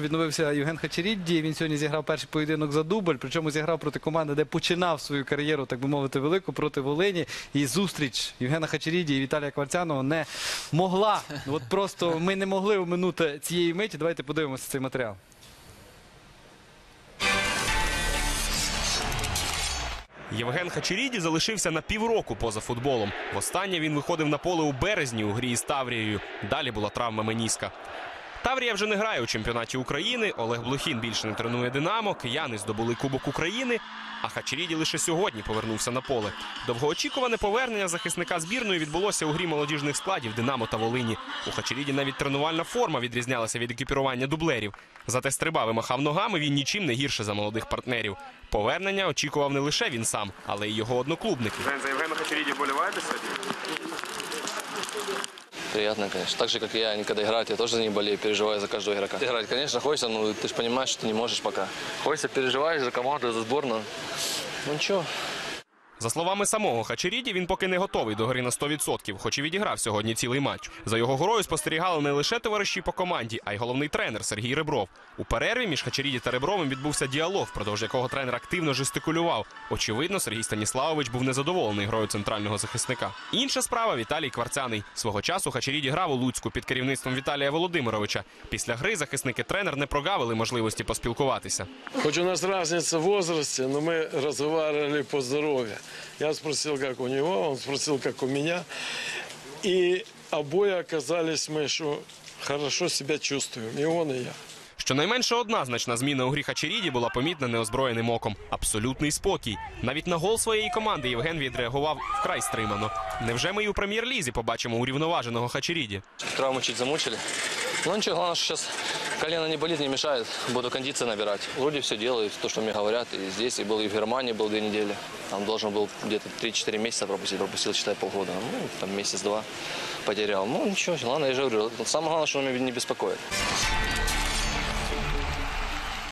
Відновився Євген Хачерідді. Він сьогодні зіграв перший поєдинок за дубль. Причому зіграв проти команди, де починав свою кар'єру, так би мовити, велику проти Волині. І зустріч Євгена Хачерідді і Віталія Кварцяного не могла. От просто ми не могли оминути цієї миті. Давайте подивимося цей матеріал. Євген Хачеріді залишився на півроку поза футболом. Востаннє він виходив на поле у березні у грі із Таврією. Далі була травма Меніска. Таврія вже не грає у чемпіонаті України. Олег Блохін більше не тренує Динамо. Кияни здобули Кубок України. А Хачеріді лише сьогодні повернувся на поле. Довгоочікуване повернення захисника збірної відбулося у грі молодіжних складів Динамо та Волині. У Хачеріді навіть тренувальна форма відрізнялася від екіпірування дублерів. Зате стрибав і махав ногами він нічим не гірше за молодих партнерів. Повернення очікував не лише він сам, але й його одноклубники. За Євгена Хачеріді боліваєте сьогодні? Приятно, конечно. Так же, как и я, они когда играют, я тоже за них болею, переживаю за каждого игрока. Играть, конечно, хочется, но ты же понимаешь, что ты не можешь пока. Хочется, переживаешь за команду, за сборную. Ну ничего, За словами самого Хачеріді, він поки не готовий до гри на 100%, хоч і відіграв сьогодні цілий матч. За його горою спостерігали не лише товариші по команді, а й головний тренер Сергій Ребров. У перерві між Хачеріді та Ребровим відбувся діалог, впродовж якого тренер активно жестикулював. Очевидно, Сергій Станіславович був незадоволений грою центрального захисника. Інша справа Віталій Кварцяний. Свого часу Хачеріді грав у Луцьку під керівництвом Віталія Володимировича. Після гри захисник і тренер не прогавили можливості поспілкуватися. Хоть у нас разница в возрасте, но мы разговаривали по здоровью. Я спросил, как у него, он спросил, как у меня. И обои оказались мы, что хорошо себя чувствуем, и он, и я. Щонайменше одна значна зміна у грі Хачеріді була помітна неозброєним оком. Абсолютний спокій. Навіть на гол своєї команди Євген відреагував вкрай стримано. Невже ми і у прем'єр-лізі побачимо урівноваженого Хачеріді? травму чуть замучили. Ну ничего, главное, что сейчас колено не болит, не мешает. Буду кондиции набирать. Вроде все делаю, то, что мне говорят. И здесь, и был и в Германии, был две недели. Там должен был где-то 3-4 месяца пропустить. Пропустил, считай, полгода. Ну, там месяц-два потерял. Ну, ничего, главное, я же говорю, самое главное, что он меня не беспокоит.